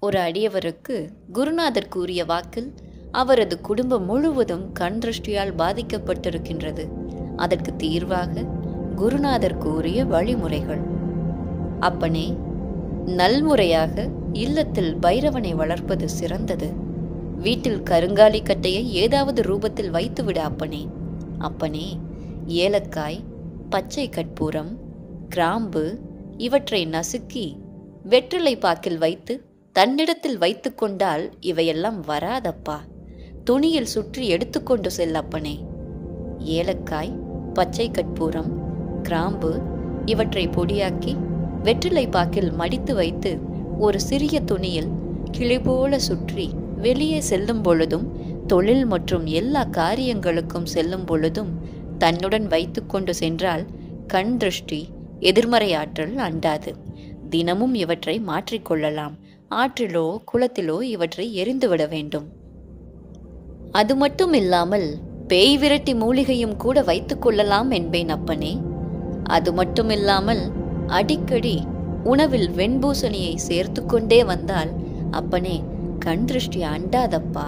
ஒரு அடியவருக்கு குருநாதர் கூறிய வாக்கில் அவரது குடும்பம் முழுவதும் கண் திருஷ்டியால் பாதிக்கப்பட்டிருக்கின்றது. அதற்கு தீர்வாக குருநாதர் கூறிய வழிமுறைகள். அப்பனே நல்முறையாக இல்லத்தில் பைரவனை வளர்ப்பது சிறந்தது. வீட்டில் கருங்காலி கட்டையை ஏதாவது ரூபத்தில் வைத்துவிட அப்பனே. அப்பனே ஏலக்காய் பச்சை கற்பூரம் கிராம்பு இவற்றை நசுக்கி வெற்றிலை பாக்கில் வைத்து தன்னிடத்தில் வைத்து கொண்டால் இவையெல்லாம் வராதப்பா. துணியில் சுற்றி எடுத்துக்கொண்டு செல்லப்பனே ஏலக்காய் பச்சை கற்பூரம் கிராம்பு இவற்றை பொடியாக்கி வெற்றிலை பாக்கில் மடித்து வைத்து ஒரு சிறிய துணியில் கிளிபோல சுற்றி வெளியே செல்லும் பொழுதும் தொழில் மற்றும் எல்லா காரியங்களுக்கும் செல்லும் பொழுதும் தன்னுடன் வைத்துக்கொண்டு சென்றால் கண் திருஷ்டி எதிர்மறை ஆற்றல் அண்டாது. தினமும் இவற்றை மாற்றிக்கொள்ளலாம் ஆற்றிலோ குளத்திலோ இவற்றை எரிந்துவிட வேண்டும். அது மட்டும் இல்லாமல் பேய் விரட்டி மூலிகையும் கூட வைத்துக் கொள்ளலாம் என்பேன் அப்பனே. அது மட்டும் இல்லாமல் அடிக்கடி உணவில் வெண்பூசணியை சேர்த்து கொண்டே வந்தால் அப்பனே கண் திருஷ்டி அண்டாதப்பா.